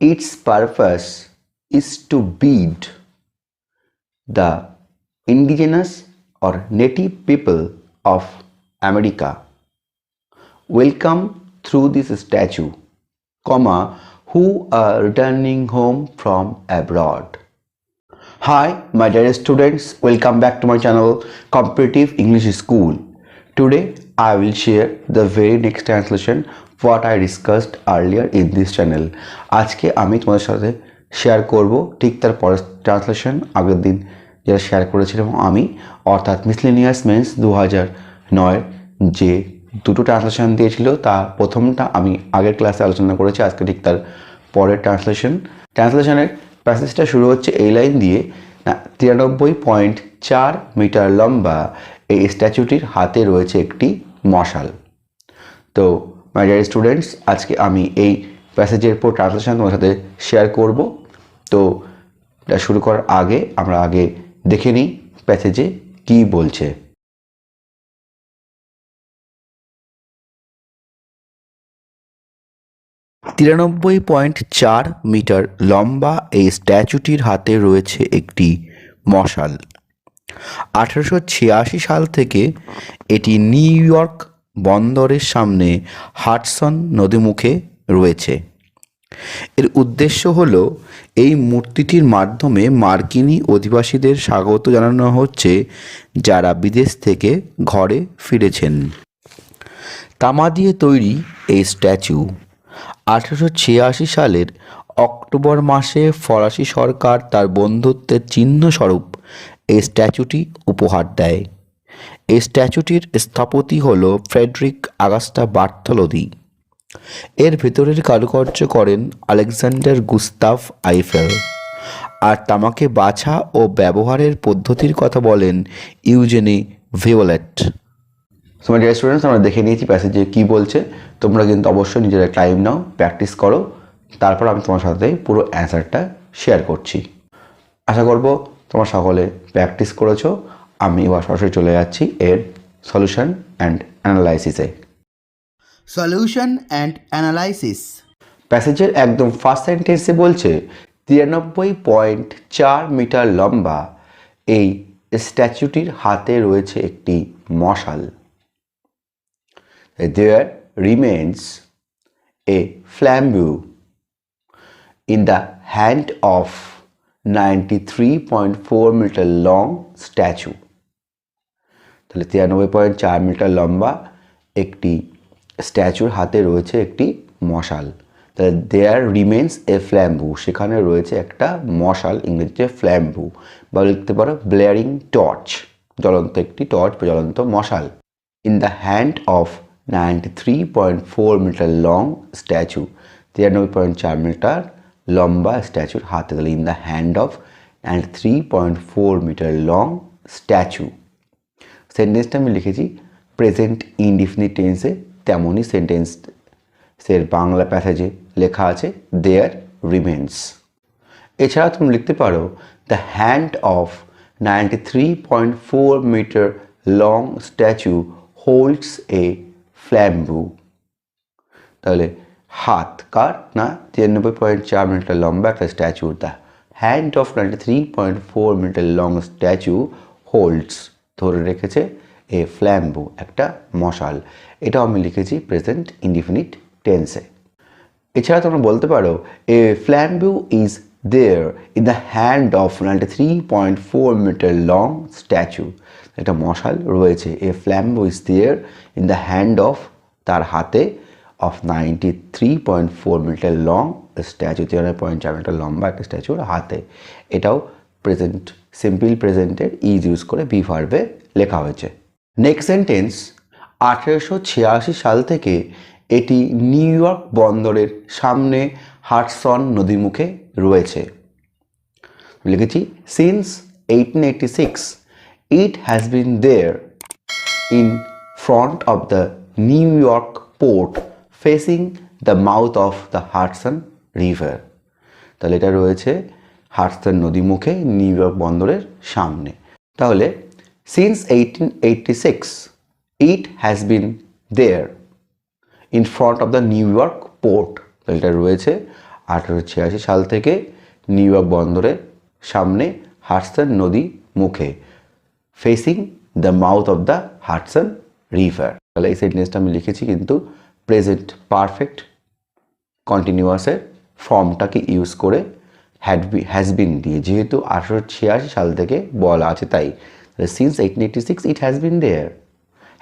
its purpose is to bead the indigenous or native people of America welcome through this statue, comma, who are returning home from abroad. Hi, my dear students, welcome back to my channel Competitive English School. Today, I will share the very next translation, what I discussed earlier in this channel. আজকে আমি তোমাদের সাথে share করব ঠিক তার পরের translation আগের দিন যেটা শেয়ার করেছিলাম আমি, অর্থাৎ মিসলেনিয়াস মেন্স দু হাজার নয়ের যে দুটো ট্রান্সলেশন দিয়েছিল, তার প্রথমটা আমি আগের ক্লাসে আলোচনা করেছি, আজকে ঠিক তার পরের ট্রান্সলেশন ট্রান্সলেশনের প্যাসেজটা শুরু হচ্ছে এই লাইন দিয়ে তিরানব্বই পয়েন্ট চার মিটার লম্বা, এই স্ট্যাচুটির হাতে রয়েছে একটি মশাল। তো মাই ডিয়ার স্টুডেন্টস আজকে আমি এই প্যাসেজের পর ট্রান্সলেশন তোমার সাথে শেয়ার করব। তো, এটা শুরু করার আগে আমরা আগে দেখে নিই প্যাসেজে কী বলছে। তিরানব্বই পয়েন্ট চার মিটার লম্বা এই স্ট্যাচুটির হাতে রয়েছে একটি মশাল। আঠারোশো ছিয়াশি সাল থেকে এটি নিউ ইয়র্ক বন্দরের সামনে হাটসন নদীমুখে রয়েছে। এর উদ্দেশ্য হল, এই মূর্তিটির মাধ্যমে মার্কিনী অধিবাসীদের স্বাগত জানানো হচ্ছে যারা বিদেশ থেকে ঘরে ফিরেছেন। তামা দিয়ে তৈরি এই স্ট্যাচু আঠেরোশো ছিয়াশি সালের অক্টোবর মাসে ফরাসি সরকার তার বন্ধুত্বের চিহ্নস্বরূপ এই স্ট্যাচুটি উপহার দেয়। এই স্ট্যাচুটির স্থপতি হল ফ্রেডরিক আগাস্টা বার্থলোদি। এর ভেতরের কারুকার্য করেন আলেকজান্ডার গুস্তাফ আইফেল। আর তামাকে বাছা ও ব্যবহারের পদ্ধতির কথা বলেন ইউজেনি ভিওলেট। তোমার ডিয়ার স্টুডেন্টস আমরা দেখে নিয়েছি প্যাসেজে কী বলছে। তোমরা কিন্তু অবশ্যই নিজেরা টাইম নাও প্র্যাকটিস করো। তারপর আমি তোমার সাথে পুরো অ্যান্সারটা শেয়ার করছি। আশা করব তোমরা সকলে প্র্যাকটিস করেছ আমি এবার সরাসরি চলে যাচ্ছি এর সলিউশন অ্যান্ড অ্যানালাইসিসে সলিউশন অ্যান্ড অ্যানালাইসিস প্যাসেজের একদম ফার্স্ট সেন্টেন্সে বলছে তিরানব্বই পয়েন্ট চার মিটার লম্বা এই স্ট্যাচুটির হাতে রয়েছে একটি মশাল। There remains a flambeau in the hand of 93.4 metre long statue তাহলে তিরানব্বই পয়েন্ট চার মিটার লম্বা একটি স্ট্যাচুর হাতে রয়েছে একটি মশাল। তাহলে দেয়ার রিমেন্স এ ফ্ল্যাম্বু সেখানে রয়েছে একটা মশাল, ইংরেজিতে ফ্ল্যাম্বু বা লিখতে পারো ব্লেয়ারিং টর্চ জ্বলন্ত একটি টর্চ বা জ্বলন্ত মশাল। In the hand of ninety three point four metre long statue তিরানব্বই পয়েন্ট চার মিটার লম্বা স্ট্যাচুর হাতে তাহলে in the hand of and three point four metre long statue সেন্টেন্সটা আমি লিখেছি প্রেজেন্ট ইনডিফিনিট টেন্সে তেমনই সেন্টেন্স সের বাংলা প্যাসেজে লেখা আছে দেয়ার রিমেন্স এছাড়া তুমি লিখতে পারো the hand of ninety three point four metre long statue holds a flambeau তাহলে হাত কার? না, তিরানব্বই পয়েন্ট চার মিটার লম্বা একটা statue the hand of ninety three point four metre long statue holds ধরে রেখেছে এ ফ্ল্যাম্বু একটা মশাল। এটাও আমি লিখেছি প্রেজেন্ট ইনডিফিনিট টেন্সে এছাড়া তোমরা বলতে পারো, a flambeau is there in the hand of ninety three point four metre long statue একটা মশাল রয়েছে, a flambeau is there in the hand of তার হাতে। Of ninety three point four metre long statue তিরানব্বই point চার metre লম্বা একটা স্ট্যাচুর হাতে। এটাও প্রেজেন্ট সিম্পল প্রেজেন্টের ইজ ইউজ করে বি ভার্বে লেখা হয়েছে। নেক্সট সেন্টেন্স আঠেরোশো ছিয়াশি সাল থেকে এটি নিউ ইয়র্ক বন্দরের সামনে হাটসন নদীমুখে রয়েছে। লিখেছি since eighteen eighty six it has been there in front of the New York port facing the mouth of the Hudson river তাহলে এটা রয়েছে হাটসন নদীমুখে নিউ ইয়র্ক বন্দরের সামনে। তাহলে since eighteen eighty six it has been there in front of the New York port তাহলে এটা রয়েছে আঠেরোশো ছিয়াশি সাল থেকে নিউ ইয়র্ক বন্দরের সামনে হাডসন নদী মুখে facing the mouth of the Hudson river তাহলে এই সেন্টেন্সটা আমি লিখেছি কিন্তু প্রেজেন্ট পারফেক্ট কন্টিনিউয়াসের ফর্মটাকে ইউজ করে হ্যাড বি হ্যাজ বিন দিয়ে, যেহেতু আঠেরোশো ছিয়াশি সাল থেকে বলা আছে তাই since eighteen eighty six it has been there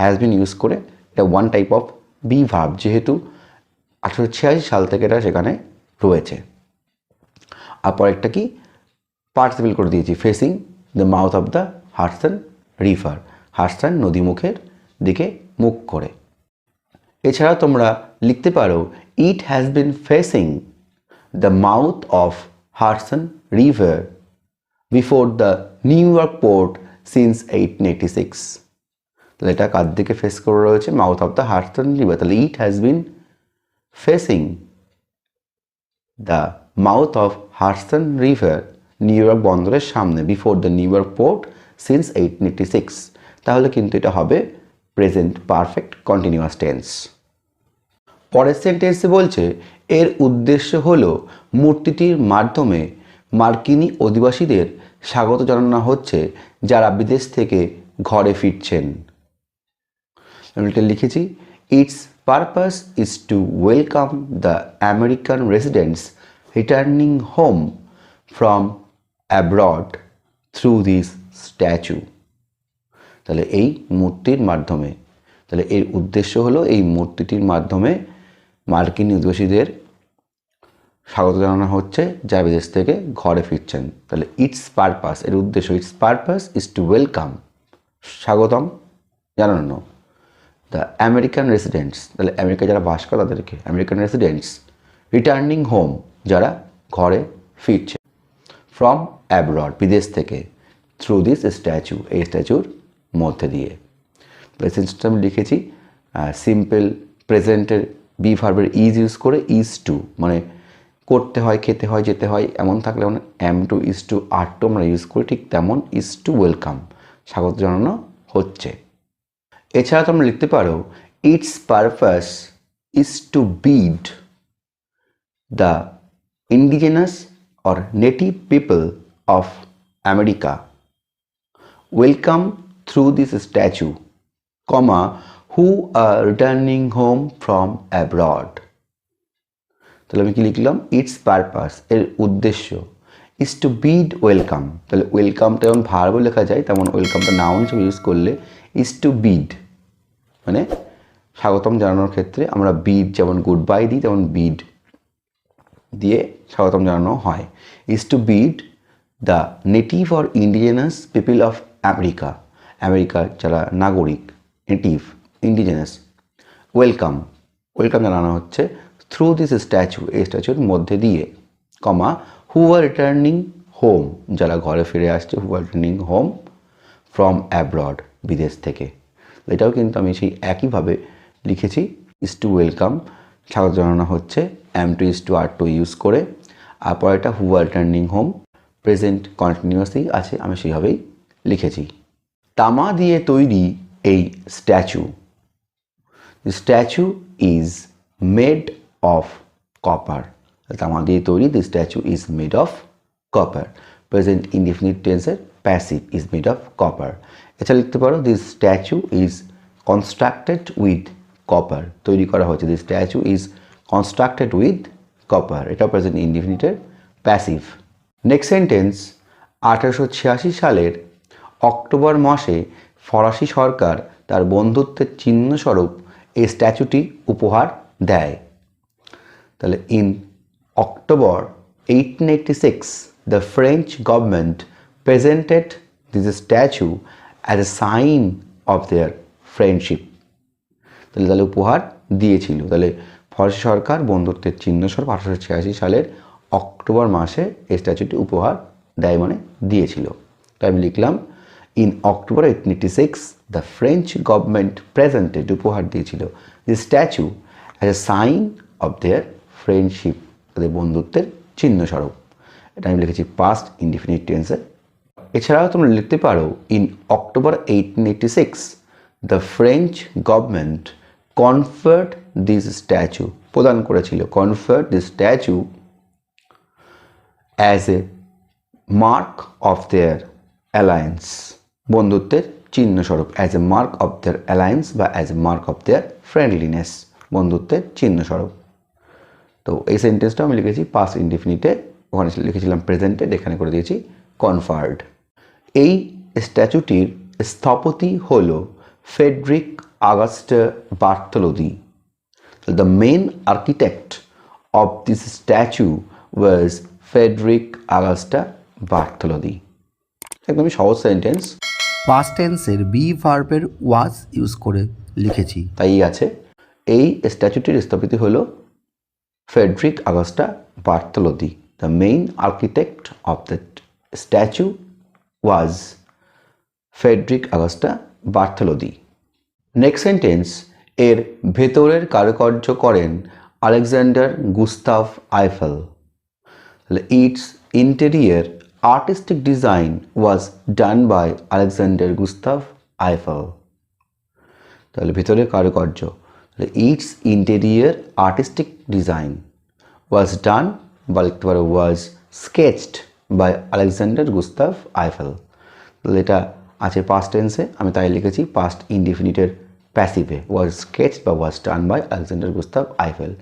has been use করে এটা ওয়ান টাইপ অফ বি ভাব যেহেতু আঠেরোশো ছিয়াশি সাল থেকে এটা সেখানে রয়েছে। আর পরেরটা কি? পার্টিসিপেল করে দিয়েছি facing the mouth of the Hudson river Hudson নদীমুখের দিকে মুখ করে। এছাড়া তোমরা লিখতে পারো it has been facing the mouth of Hudson river before the New York port since eighteen eighty six তাহলে এটা কার দিকে ফেস করে রয়েছে? Mouth of the Hudson river তাহলে it has been facing the mouth of Hudson river New York বন্দরের সামনে before the New York port since eighteen eighty six তাহলে কিন্তু এটা হবে প্রেজেন্ট পারফেক্ট কন্টিনিউয়াস টেন্স পরের সেন্টেন্সে বলছে, এর উদ্দেশ্য হল মূর্তিটির মাধ্যমে মার্কিনী অধিবাসীদের স্বাগত জানানো হচ্ছে যারা বিদেশ থেকে ঘরে ফিরছেন। আমি লিখেছি its purpose is to welcome the American residents returning home from abroad through this statue তাহলে এই মূর্তির মাধ্যমে, তাহলে এর উদ্দেশ্য হলো এই মূর্তিটির মাধ্যমে মার্কিন অধিবাসীদের স্বাগত জানানো হচ্ছে, যা বিদেশ থেকে ঘরে ফিরছেন। তাহলে ইটস পারপাস, এর উদ্দেশ্য its purpose is to welcome, স্বাগতম জানানো। দ্য আমেরিকান রেসিডেন্টস, তাহলে আমেরিকায় যারা বাস করে তাদেরকে, আমেরিকান রেসিডেন্টস, রিটার্নিং হোম, যারা ঘরে ফিরছে। ফ্রম অ্যাব্রড, বিদেশ থেকে, থ্রু দিস স্ট্যাচু, এই স্ট্যাচুর মধ্যে দিয়ে। প্রেসেন্সটা আমি লিখেছি সিম্পল প্রেজেন্টের বি ভার্বের ইজ ইউজ করে ইজ টু মানে করতে হয়, খেতে হয়, যেতে হয়, এমন থাকলে মানে am to is to are to আমরা ইউজ করি, ঠিক তেমন ইজ টু ওয়েলকাম স্বাগত জানানো হচ্ছে। এছাড়া তোমরা লিখতে পারো its purpose is to bid the indigenous or native people of America welcome through this statue comma who are returning home from abroad তাহলে আমি কি লিখলাম? ইটস পারপাস এর উদ্দেশ্য ইজ টু বিড ওয়েলকাম তাহলে ওয়েলকামটা যেমন ভার্ব লেখা যায়, তেমন ওয়েলকামটা নাউন হিসেবে ইউজ করলে ইজ টু বিড মানে স্বাগতম জানানোর ক্ষেত্রে আমরা বিড যেমন গুড বাই দিই, তেমন বিড দিয়ে স্বাগতম জানানো হয়। Is to bid the native or indigenous people of America আমেরিকার যারা নাগরিক নেটিভ ইন্ডিজিনাস ওয়েলকাম ওয়েলকাম জানানো হচ্ছে থ্রু দিস স্ট্যাচু এই স্ট্যাচুর মধ্যে দিয়ে কমা হু আর রিটার্নিং হোম যারা ঘরে ফিরে আসছে who are returning home from abroad বিদেশ থেকে। এটাও কিন্তু আমি সেই একইভাবে লিখেছি ইস টু ওয়েলকাম স্বাগত জানানো হচ্ছে am to is to are to use করে। আর পরেরটা who are returning home present continuously আছে, আমি সেইভাবেই লিখেছি। তামা দিয়ে তৈরি এই statue. Statue is made of copper তামা দিয়ে তৈরি the statue is made of copper present indefinite টেন্সের passive is made of copper এছাড়া লিখতে পারো this statue is constructed with copper তৈরি করা হয়েছে the statue is constructed with copper এটা প্রেজেন্ট ইনডিফিনিটের প্যাসিভ নেক্সট সেন্টেন্স আঠারোশো ছিয়াশি সালের অক্টোবর মাসে ফরাসি সরকার তার বন্ধুত্বের চিহ্নস্বরূপ এই স্ট্যাচুটি উপহার দেয়। তাহলে in October eighteen eighty six the French government presented this statue as a sign of their friendship তাহলে তাহলে উপহার দিয়েছিল। তাহলে ফরাসি সরকার বন্ধুত্বের চিহ্নস্বরূপ আঠারোশো ছিয়াশি সালের অক্টোবর মাসে এই স্ট্যাচুটি উপহার দেয় মানে দিয়েছিল। তাই আমি লিখলাম in October eighty six the French government presented উপহার দিয়েছিল the statue as a sign of their friendship তাদের বন্ধুত্বের চিহ্নস্বরূপ। এটা আমি লিখেছি পাস্ট ইনডিফিনিট টেন্সে এছাড়াও তোমরা লিখতে পারো in October eighteen eighty six the French government conferred this statue প্রদান করেছিল conferred this statue as a mark of their alliance বন্ধুত্বের চিহ্ন স্বরূপ as a mark of their alliance বা as a mark of their friendliness বন্ধুত্বের চিহ্ন স্বরূপ তো এই সেন্টেন্সটা আমি লিখেছি পাস ইনডিফিনিটে ওখানে লিখেছিলাম প্রেজেন্টেড এখানে করে দিয়েছি কনফার্ড এই স্ট্যাচুটির স্থপতি হল Frederic Auguste Bartholdi. The main architect of this statue was Frederic Auguste Bartholdi. একদমই সহজ সেন্টেন্স পাস্ট টেন্সের বি ভার্বের ওয়াজ ইউজ করে লিখেছি। তাই আছে। এই স্ট্যাচুটির স্থপতি হল Frederic Auguste Bartholdi the main architect of the statue was Frederic Auguste Bartholdi next sentence এর ভেতরের কারুকার্য করেন Alexander Gustave Eiffel. Its interior artistic design was done by Alexander Gustave Eiffel তাহলে ভিতরে কারুকার্য? তাহলে its interior artistic design was done বা লিখতে পারো was sketched by Alexander Gustave Eiffel তাহলে এটা আছে পাস্ট টেন্সে আমি তাই লিখেছি পাস্ট ইনডিফিনিটের প্যাসিভে ওয়াজ স্কেচ বা was done by Alexander Gustave Eiffel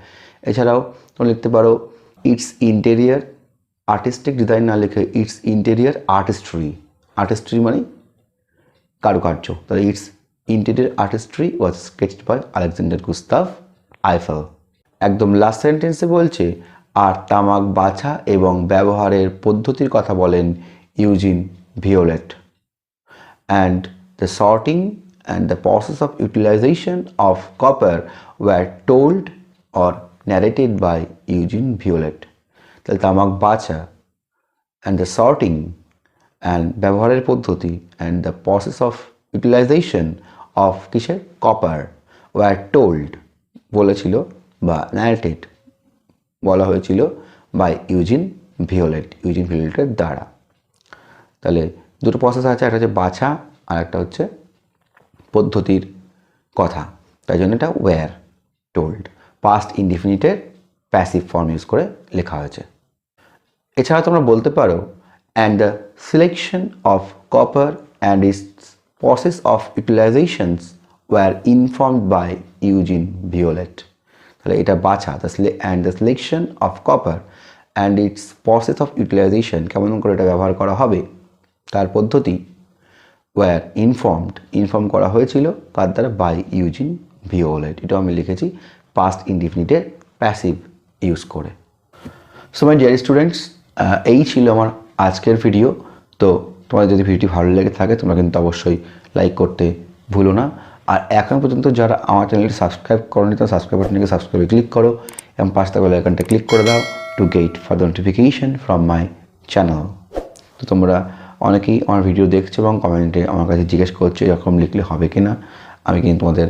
এছাড়াও তোমরা লিখতে পারো ইটস ইন্টেরিয়ার আর্টিস্টিক ডিজাইন না লিখে ইটস ইন্টেরিয়ার আর্টিস্ট্রি আর্টিস্ট্রি মানে কারুকার্য। তাহলে its interior artistry was sketched by Alexander Gustave Eiffel একদম লাস্ট সেন্টেন্সে বলছে, আর তামাক বাছা এবং ব্যবহারের পদ্ধতির কথা বলেন Eugene Viollet. And the sorting and the process of utilization of copper were told or narrated by Eugene Violet. তাহলে তামাক বাছা অ্যান্ড দ্য sorting অ্যান্ড ব্যবহারের পদ্ধতি and the process of utilization of কিসের? কপার were টোল্ড বলেছিল বা narrated বলা হয়েছিল বাই ইউজিন ভিওলেট ইউজিন ভিওলেটের দ্বারা। তাহলে দুটো প্রসেস আছে, একটা হচ্ছে বাছা আর একটা হচ্ছে পদ্ধতির কথা। তাই জন্য এটা ওয়্যার টোল্ড পাস্ট ইনডিফিনিটের প্যাসিভ ফর্ম ইউজ করে লেখা হয়েছে। এছাড়া তোমরা বলতে পারো and the selection of copper and its process of utilizations were informed by Eugene Viollet তাহলে এটা বাছা and the selection of copper and its process of utilization কেমন করে এটা ব্যবহার করা হবে, তার পদ্ধতি ওয়ার ইনফর্মড ইনফর্ম করা হয়েছিল কার দ্বারা বাই ইউজিন ভিওলেট এটাও আমি লিখেছি পাস্ট ইনডিফিনিটের প্যাসিভ ইউজ করে। সো মাই ডিয়ার স্টুডেন্টস এই ছিল আমার আজকের ভিডিও তো তোমাদের যদি ভিডিওটি ভালো লেগে থাকে, তোমরা কিন্তু অবশ্যই লাইক করতে ভুলো না। আর এখন পর্যন্ত যারা আমার চ্যানেলটি সাবস্ক্রাইব করোনি তো সাবস্ক্রাইব বাটনটিকে সাবস্ক্রাইবে ক্লিক করো এবং পাঁচ থাকা আইকনটা ক্লিক করে দাও to get for notification from my channel তো তোমরা অনেকেই আমার ভিডিও দেখছ এবং কমেন্টে আমার কাছে জিজ্ঞেস করছ এরকম লিখলে হবে কি না আমি কিন্তু তোমাদের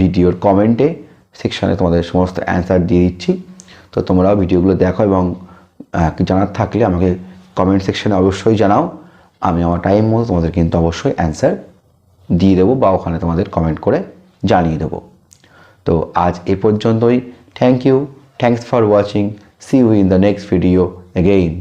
ভিডিওর কমেন্টে সেকশানে তোমাদের সমস্ত অ্যান্সার দিয়ে দিচ্ছি। তো তোমরাও ভিডিওগুলো দেখো এবং জানার থাকলে আমাকে কমেন্ট সেকশানে অবশ্যই জানাও। আমি আমার টাইম মতো তোমাদের কিন্তু অবশ্যই অ্যান্সার দিয়ে দেবো বা ওখানে তোমাদের কমেন্ট করে জানিয়ে দেবো। তো আজ এ পর্যন্তই। Thank you thanks for watching see you in the next video again